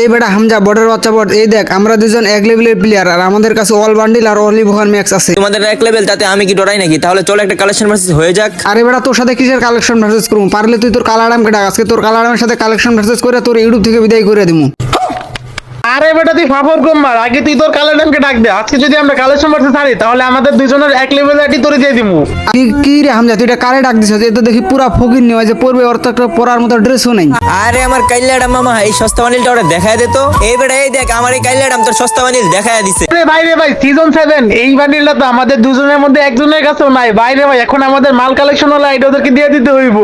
এই বেটা হামজা বর্ডার বাচ্চা বট এই দেখ আমরা দুজন এক লেভেলের প্লেয়ার আর আমাদের কাছে অল বান্ডিল আর অলি ভোহান ম্যাক্স আছে। তোমাদের এক লেভেল তাতে আমি কি ডরাই নাকি? তাহলে চলো একটা কালেকশন ভার্সেস হয়ে যাক। আরে বেটা তোর সাথে কিসের কালেকশন ভার্সেস করব? পারলে তুই তোর কালারামকে ডাক আজকে তোর কালারামের সাথে কালেকশন ভার্সেস করে তোর ইউটিউব থেকে বিদায় করে দিমু। আরে বেটা তুই ফাফর কম মার। আগে তুই তোর কালেকশনকে ডাক দে। আজকে যদি আমরা কালেকশন করতে ছাড়ি তাহলে আমাদের দুজনের এক লেভেল আইডি তোরে দিয়ে দিমু। কি কি রে হামজা তুই এটা কারে ডাক দিছ এ তো দেখি পুরা ফকির নিয়ে যে পড়বে ওর তো একটা পরার মতো ড্রেসও নেই। আরে আমার কাইলাডাম মামা এই সস্তা বানিলটা ওরা দেখায় দে তো। এই বেটা এই দেখ আমার এই কাইলাডাম তোর সস্তা বানিল দেখায় দিছে। আরে ভাই রে ভাই সিজন সেভেন এই বান্ডিলটা তো আমাদের দুজনের মধ্যে একজনের কাছেও নাই। ভাই রে ভাই এখন আমাদের মাল কালেকশন হলো আইডি ওদেরকে দিয়ে দিতে হইব।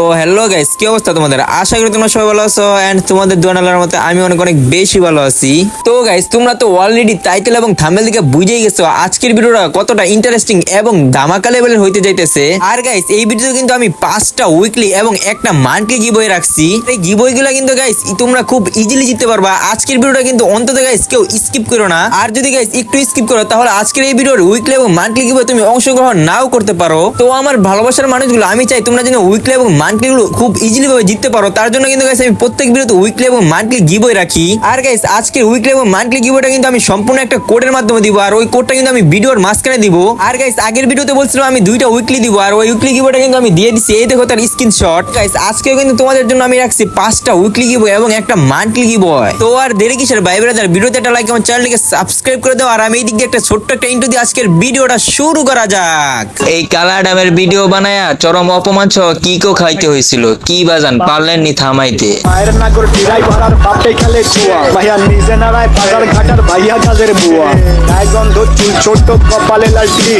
তো হ্যালো গাইস কি অবস্থা তোমাদের? আশা করি তোমরা সবাই ভালো আছো এন্ড তোমাদের দোয়ানালার মতো আমি অনেক অনেক বেশি ভালো আছি। তো গাইস তোমরা তো অলরেডি টাইটেল এবং থাম্বনেল দিকে বুঝেই গেছো আজকের ভিডিওটা কতটা ইন্টারেস্টিং এবং ধামাকা লেভেলের হইতে যাইতেছে। আর গাইস এই ভিডিওতে কিন্তু আমি পাঁচটা উইকলি এবং একটা মান্থলি গিবই রাখছি। এই গিবই গুলা কিন্তু গাইস তোমরা খুব ইজিলি জিততে পারবা। আজকের ভিডিওটা কিন্তু অন্তত গাইস কেউ স্কিপ করো না। আর যদি গাইস একটু স্কিপ করো, তাহলে আজকের এই ভিডিওর উইকলি এবং মান্থলি গিবই তুমি অংশগ্রহণ নাও করতে পারো। তো আমার ভালোবাসার মানুষগুলো, আমি চাই তোমরা যেন উইকলি এবং মান্থলি গুলো খুব ইজিলি ভাবে জিততে পারো। তার জন্য কিন্তু গাইস আমি প্রত্যেক ভিডিওতে উইকলি এবং মান্থলি গিবই রাখি। আর গাইস আজকে উইকলি এবং মান্থলি গিবইটা কিন্তু আমি সম্পূর্ণ একটা কোডের মাধ্যমে দিব, আর ওই কোডটা কিন্তু আমি ভিডিওর মাঝখানে দিব। আর গাইস আগের ভিডিওতে বলছিলাম আমি দুইটা উইকলি দিব, আর ওই উইকলি গিবইটা কিন্তু আমি দিয়ে দিছি। এই দেখো তার স্ক্রিনশট গাইস আজকেও কিন্তু তোমাদের জন্য আমি রাখছি পাঁচটা উইকলি গিবই এবং একটা মান্থলি গিবই তো আর দেরি কিসের ভাই ব্রাদার ভিডিওতে একটা লাইক আমার চ্যানেলকে সাবস্ক্রাইব করে দাও, আর আমি এই দিক দিয়ে একটা ছোট্ট একটা ইন্টু দিয়ে আজকের ভিডিওটা শুরু করা যাক। এই কালা ডামের ভিডিও বানায়া চরম অপমান সহ কি কো খাইতে হয়েছিল। কি বাজান পারলেন নি থামাইতে। মায়ের নাগর ডিরাই পাড়ার বাপটাই খেলে জুয়া। ভাইয়া নিজে নাড়ায় বাজার ঘাটার ভাইয়া কাজের বুয়া। গায়ে গন্ধ চুল ছোট্ট কপালে লালটি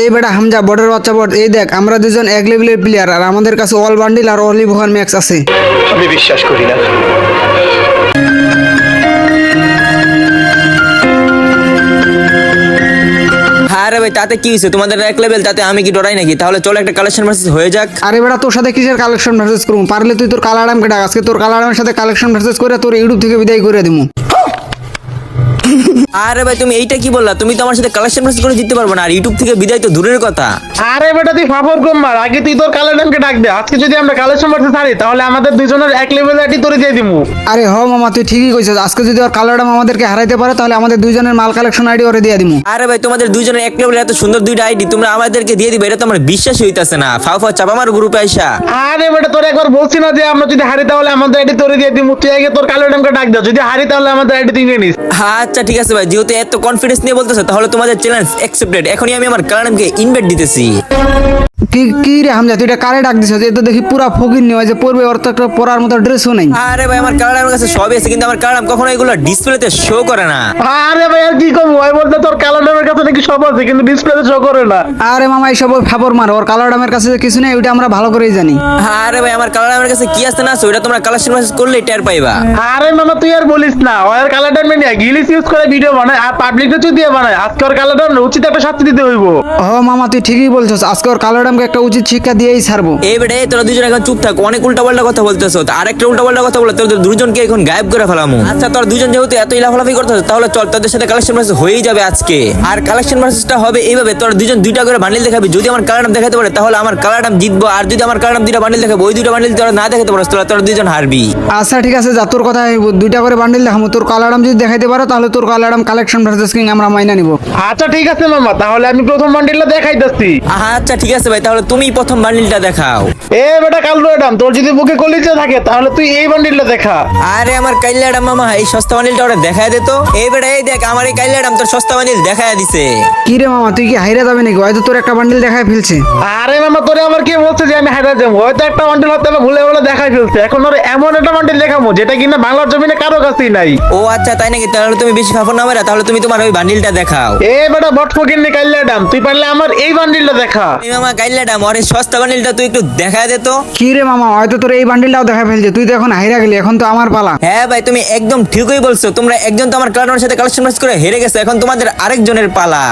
এই বেটা হামজা বর্ডার বাচ্চা বট এই দেখ আমরা দুজন এক লেভেলের প্লেয়ার আর আমাদের কাছে অল বান্ডিল আর অল ভোগান ম্যাক্স আছে। আমি বিশ্বাস করি না। ভাই, তাতে কি হয়েছে? তোমাদের এক লেভেল তাতে আমি কি ডরাই নাকি? তাহলে চলো একটা কালেকশন ভার্সেস হয়ে যাক। আরে বেটা, তোর সাথে কিসের কালেকশন ভার্সেস করব? পারলে তুই তোর কালারামকে ডাক আজকে তোর কালারামের সাথে কালেকশন ভার্সেস করে তোর ইউটিউব থেকে বিদায় করে দিমু। আরে ভাই তুমি এইটা কি বললা? তুমি তো আমার সাথে কালেকশন ভার্সেস করে জিততে পারবে না আর ইউটিউব থেকে বিদায় তো দূরের কথা। আরে বেটা তুই ফাফর কম মার। আগে তুই তোর কালেকশনকে ডাক দে। আজকে যদি আমরা কালেকশন করতে ছাড়ি তাহলে আমাদের দুজনের এক লেভেল আইডি তোরে দিয়ে দিমু। আরে হ মামা তুই ঠিকই কইছিস। আজকে যদি ওর কালারাম আমাদেরকে হারাইতে পারে তাহলে আমাদের দুইজনের মাল কালেকশন আইডি ওরে দিয়ে দিমু। আরে ভাই তোমাদের দুইজনের এক লেভেল এত সুন্দর দুইটা আইডি তোমরা আমাদেরকে দিয়ে দিবে এটা তো আমার বিশ্বাসই হইতাছে না। ফাও ফাও চাপা আমার গ্রুপে আইসা। আরে বেটা তোর একবার বলছি না যে আমরা যদি হারি তাহলে আমাদের আইডি তোরে দিয়ে দিমু। তুই আগে তোর কালেকশনকে ডাক দে যদি হারি তাহলে আমাদের আইডি তুই নিয়ে নিস। আচ্ছা ঠিক আছে ভাই, যেহেতু এত কনফিডেন্স নিয়ে বলতেছো, তাহলে তোমাদের চ্যালেঞ্জ অ্যাকসেপ্টেড এখনই আমি আমার কালারামকে ইনভাইট দিতেছি। কি কি রে হামজা তুই এটা কারে ডাক দিছ? তো দেখি পুরা ফকির নিয়ে যে পড়বে ওর তো একটা পরার মতো ড্রেসও নেই। আরে ভাই আমার কালার কাছে সবই আছে কিন্তু আমার কালার কখনো এগুলো ডিসপ্লেতে শো করে না। আরে ভাই আর কি ওই বলতে তোর কালেকশনের কাছে নাকি সব আছে কিন্তু ডিসপ্লেতে শো করে না। আরে মামা এইসব মার ওর কালারামের কাছে কিছু নেই ওইটা আমরা ভালো করেই জানি। আরে ভাই আমার কালার আমার কাছে কি আছে না ওইটা তোমরা কালেকশন মেসেজ করলেই টের পাইবা। আরে মামা তুই আর বলিস না ওর কালারটা নিয়ে গিলিস ইউজ করে ভিডিও বানায় আর পাবলিক কিছু দিয়ে বানায়। আজকে ওর কালারটা উচিত একটা শাস্তি দিতে হইব। ও মামা তুই ঠিকই বলছিস আজকে ওর কালারামকে একটা উচিত শিক্ষা দিয়েই ছাড়বো। এই বেটা তোরা দুজন এখন চুপ থাক অনেক উল্টা পাল্টা কথা বলতেছো। আর একটা উল্টা পাল্টা কথা বলে তোদের দুজনকে এখন গায়েব করে ফেলামু। আচ্ছা তোর দুজন যেহেতু এত লাফালাফি করতেছো তাহলে চল তোদের সাথে কালেকশন মেসেজ হয়েই যাবে আজকে। আর কালেকশন মেসেজটা হবে এইভাবে তোর দুজন দুইটা করে বান্ডিল দেখাবি যদি আমার কালার নাম দেখাতে পারে তাহলে আমার কালার নাম জিতবো আর যদি আমার কালার নাম দুইটা বান্ডিল দেখাবো ওই দুইটা বান্ডিল তোরা না দেখাতে পারো তাহলে তোরা দুজন হারবি। আচ্ছা ঠিক আছে যা তোর কথা দুইটা করে বান্ডিল দেখাবো। তোর কালারাম যদি দেখাইতে পারো তাহলে তোর কালারাম কালেকশন ভার্সেস কিং আমরা মাইনা নিব। আচ্ছা ঠিক আছে মামা তাহলে আমি প্রথম বান্ডিলটা দেখাইতেছি। আচ্ছা ঠিক আছে ভাই তাহলে তুমি প্রথম বান্ডিলটা দেখাও। এ বেটা কালু এডাম তোর যদি বুকে কলিজে থাকে তাহলে তুই এই বান্ডিলটা দেখা। আরে আমার কাইলাডাম মামা এই সস্তা বান্ডিলটা ওরা দেখায় দে তো। এই বেটা এই দেখ আমার এই কাইলাডাম তোর সস্তা বান্ডিল দেখায় দিছে। কি রে মামা তুই কি হাইরা যাবে নাকি? হয়তো তোর একটা বান্ডিল দেখায় ফেলছে। আরে মামা তোরে আবার কি বলছে যে আমি হাইরা যাব? হয়তো একটা বান্ডিল হতে হবে ভুলে ভুলে দেখাই ফেলছে। এখন ওর এমন একটা বান্ডিল দেখাবো যেটা কিনা বাংলার জমিনে কারও কাছেই নাই। ও আচ্ছা তাই নাকি? তাহলে তুমি বেশি ফাফর না মেরা তাহলে তুমি তোমার ওই বান্ডিলটা দেখাও। এ বেটা বট ফকির নি কাইলে এডাম তুই পারলে আমার এই বান্ডিলটা দেখা। মামা কাইলাডাম সস্তা বান্ডিলটা তুই একটু দেখায় দে তো। কি রে মামা হয়তো তোর এই বান্ডিলটাও দেখা ফেলছে তুই তো এখন হাইরা গেলি এখন তো আমার পালা। হ্যাঁ ভাই তুমি একদম ঠিকই বলছো তোমরা একজন তো আমার সাথে কালেকশন ম্যাচ করে হেরে গেছে এখন তোমাদের আরেকজনের পালা।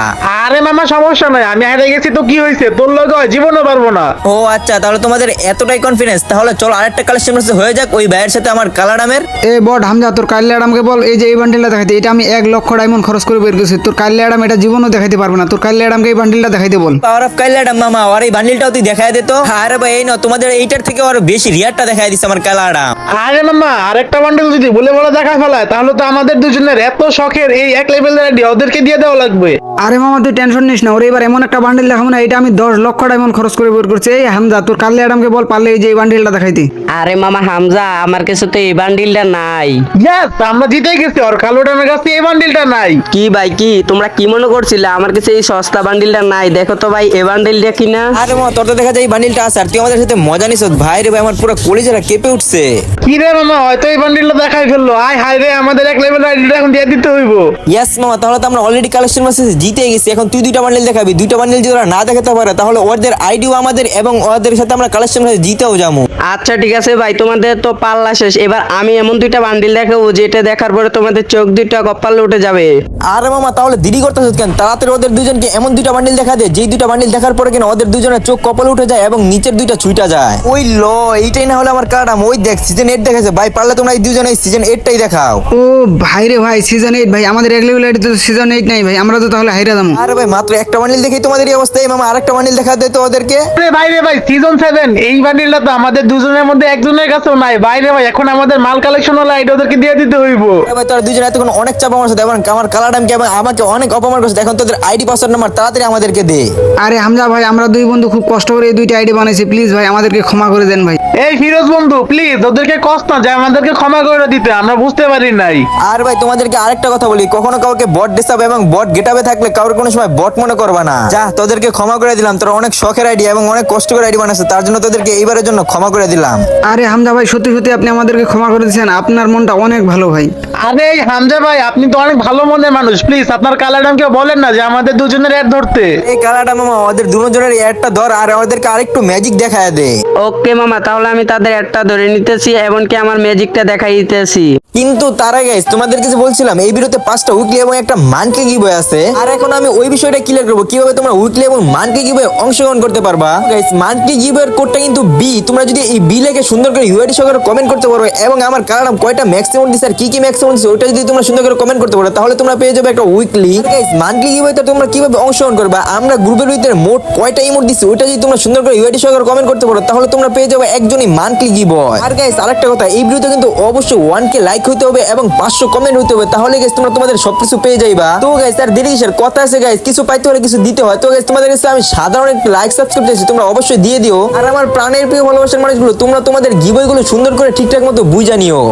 আরে মামা সমস্যা নাই আমি হাইরা গেছি তো কি হয়েছে? তোর লগে জীবনও পারব না। ও আচ্ছা তাহলে তোমাদের এতটাই কনফিডেন্স তাহলে চলো আরেকটা কালেকশন ম্যাচ হয়ে যাক ওই ভাইয়ের সাথে আমার কালারামের এ বট হামজা তোর কাল্যাডামকে বল এই যে এই বান্ডিলটা দেখাইতে এটা আমি এক লক্ষ ডায়মন্ড খরচ করে বের করছি তোর কাল্যাডাম এটা জীবনও দেখাইতে পারবে না তোর কাল্যাডামকে এই বান্ডিলটা দেখাইতে বল। পাওয়ার অফ কাইলাডাম মামা আর এই বান্ডিলটাও তুই দেখা দে তো। আরে ভাই, এই না তোমাদের এইটার থেকে আরও বেশি রিয়ারটা দেখাই দিছে আমার কালাডাম আরে মামা আরেকটা বান্ডেল যদি বলে বলে দেখা ফেলায়, তাহলে তো আমাদের দুজনের এত শখের এই এক লেভেলের আইডিয়া ওদেরকে দিয়ে দেওয়া লাগবে। আরে মামা তুই টেনশন নিস না। ওর এবার এমন একটা বান্ডিল দেখাবো না এটা আমি দশ লক্ষ ডায়মন্ড খরচ করে বের করছি। এই হামজা তোর কাল্লি অ্যাডামকে বল পারলে এই যে এই বান্ডিলটা দেখাইতি। আরে মামা হামজা আমার কাছে তো এই বান্ডিলটা নাই। ইয়েস আমরা জিতে গেছি আর কালো ডানের কাছে এই বান্ডিলটা নাই। কি ভাই কি? তোমরা কি মনে করছিলে? আমার কাছে এই সস্তা বান্ডিলটা নাই। দেখো তো ভাই এই বান্ডিলটা কিনা। আরে মা তোর তো দেখা যায় এই বান্ডিলটা আছে আর তুই আমাদের সাথে মজা নিস ভাই রে ভাই আমার পুরো কলিজারা কেঁপে উঠছে। কি রে মামা হয়তো এই বান্ডিলটা দেখাই ফেলল। আয় হায় রে আমাদের এক লেভেলের আইডিটা এখন দিয়ে দিতে হইব। ইয়েস মামা তাহলে তো আমরা অলরেডি কালেকশন মাসে জিতে গেছি এখন তুই দুইটা বান্ডিল দেখাবি। দুইটা বান্ডিল যদি ওরা না দেখাতে পারে তাহলে ওদের আইডিও আমাদের এবং ওদের সাথে আমরা কালেকশন মাসে জিতেও যাব। আচ্ছা ঠিক আছে ভাই তোমাদের তো পাল্লা শেষ। এবার আমি এমন দুইটা বান্ডিল দেখাবো যেটা দেখার পরে তোমাদের চোখ দুইটা কপালে উঠে যাবে। আরে মামা তাহলে দেরি করতেছিস কেন? তাড়াতাড়ি ওদের দুজনকে এমন দুইটা বান্ডিল দেখা দে যেই দুইটা বান্ডিল দেখার পরে কিনা ওদের দুজনের চোখ কপালে উঠে যায় এবং নিচের দুইটা ছুইটা যায়। ওই ল এইটাই না হলে আমার কাটাম ওই দেখ সিজন এইট দেখেছে ভাই পারলে তোমরা এই দুজনে সিজন এইটটাই দেখাও। ও ভাই রে ভাই সিজন এইট ভাই আমাদের এক লেভেল তো সিজন এইট নাই ভাই। আমরা তো তাহলে হাইরা দাম। আরে ভাই মাত্র একটা বান্ডিল দেখেই তোমাদের এই অবস্থা। এই মামা আরেকটা বান্ডিল দেখা দে তো ওদেরকে। রে ভাই রে ভাই সিজন সেভেন এই বান্ডিলটা তো আমাদের দুজনের মধ্যে একজনের কাছেও নাই। ভাই রে ভাই এখন আমাদের মাল কালেকশন হলো আইডি ওদেরকে দিয়ে দিতে হইব। আরে ভাই তোরা দুজন এতক্ষণ অনেক চাপ আমার সাথে এবং আমার কালার ডামকে এবং আমাকে অনেক অপমান করছে। এখন তোদের আইডি পাসওয়ার্ড নাম্বার তাড়াতাড়ি আমাদেরকে দে। আরে হামজা ভাই আমরা দুই বন্ধু খুব কষ্ট করে এই দুইটা আইডি বানাইছি। প্লিজ ভাই আমাদেরকে ক্ষমা করে দেন ভাই। এই ফিরোজ বন্ধু প্লিজ ওদেরকে কষ্ট না যে আমাদেরকে ক্ষমা করে দিতে আমরা বুঝতে পারি নাই। আর ভাই তোমাদেরকে আরেকটা কথা বলি কখনো কাউকে বট ডিস্টার্ব এবং বট গেটাবে থাকলে কারোর কোনো সময় বট মনে করবা না। যা তোদেরকে ক্ষমা করে দিলাম। তোরা অনেক শখের আইডি এবং অনেক কষ্ট করে আইডি বানাচ্ছে তার জন্য তোদেরকে এইবারের জন্য ক্ষমা করে দিলাম। আরে হামজা ভাই সত্যি সত্যি আপনি আমাদেরকে ক্ষমা করে দিয়েছেন। আপনার মনটা অনেক ভালো ভাই। আরে হামজা ভাই আপনি তো অনেক ভালো মনের মানুষ। প্লিজ আপনার কালাডামকে বলেন না যে আমাদের দুজনের অ্যাড ধরতে। এই কালাটা মামা ওদের দুজনের একটা ধর আর ওদেরকে আরেকটু ম্যাজিক দেখায় দে। ওকে মামা তাহলে আমি তাদের একটা ধরে নিতেছি এমনকি আমার ম্যাজিকটা দেখাই দিতেছি। কিন্তু তার আগে তোমাদের কিছু বলছিলাম, এই ভিডিওতে পাঁচটা উইকলি এবং একটা মান্থলি গিভওয়ে আছে। আর এখন আমি ওই বিষয়টা ক্লিয়ার করব, কীভাবে তোমরা উইকলি এবং মান্থলি গিভওয়ে অংশগ্রহণ করতে পারবা। গাইস মান্থলি গিভওয়ের কোডটা কিন্তু বি তোমরা যদি এই বি লেখে সুন্দর করে ইউআইডি সহকারে কমেন্ট করতে পারো এবং আমার কারণ কয়টা ম্যাক্সিমাম দিছে আর কি কি ম্যাক্সিমাম দিছে ওটা যদি তোমরা সুন্দর করে কমেন্ট করতে পারো, তাহলে তোমরা পেয়ে যাবে একটা উইকলি গাইস মান্থলি গিভওয়েতে তোমরা কীভাবে অংশগ্রহণ করবা? আমরা গ্রুপের ভিতরে মোট কয়টা ইমোট দিছি ওটা যদি তোমরা সুন্দর করে ইউআইডি সহকারে কমেন্ট করতে পারো, তাহলে তোমরা পেয়ে যাবে একজনই মান্থলি গিভওয়ে আর গাইস আরেকটা কথা, এই ভিডিওতে কিন্তু অবশ্যই ওয়ান কে লাইক হইতে হবে এবং পাঁচশো কমেন্ট হইতে হবে। তাহলে গাইস তোমরা তোমাদের সবকিছু পেয়ে যাইবা। তো গাইস আর দেরি কিসের? কথা আছে গাইস কিছু পাইতে হলে কিছু দিতে হয়। তো গাইস তোমাদের কাছে আমি সাধারণ একটু লাইক সাবস্ক্রাইব চাইছি, তোমরা অবশ্যই দিয়ে দিও। আর আমার প্রাণের প্রিয় ভালোবাসার মানুষগুলো, তোমরা তোমাদের গিবই গুলো সুন্দর করে ঠিকঠাক মতো বুঝা নিও।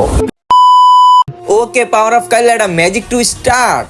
ওকে পাওয়ার অফ কাইল একটা ম্যাজিক টু স্টার্ট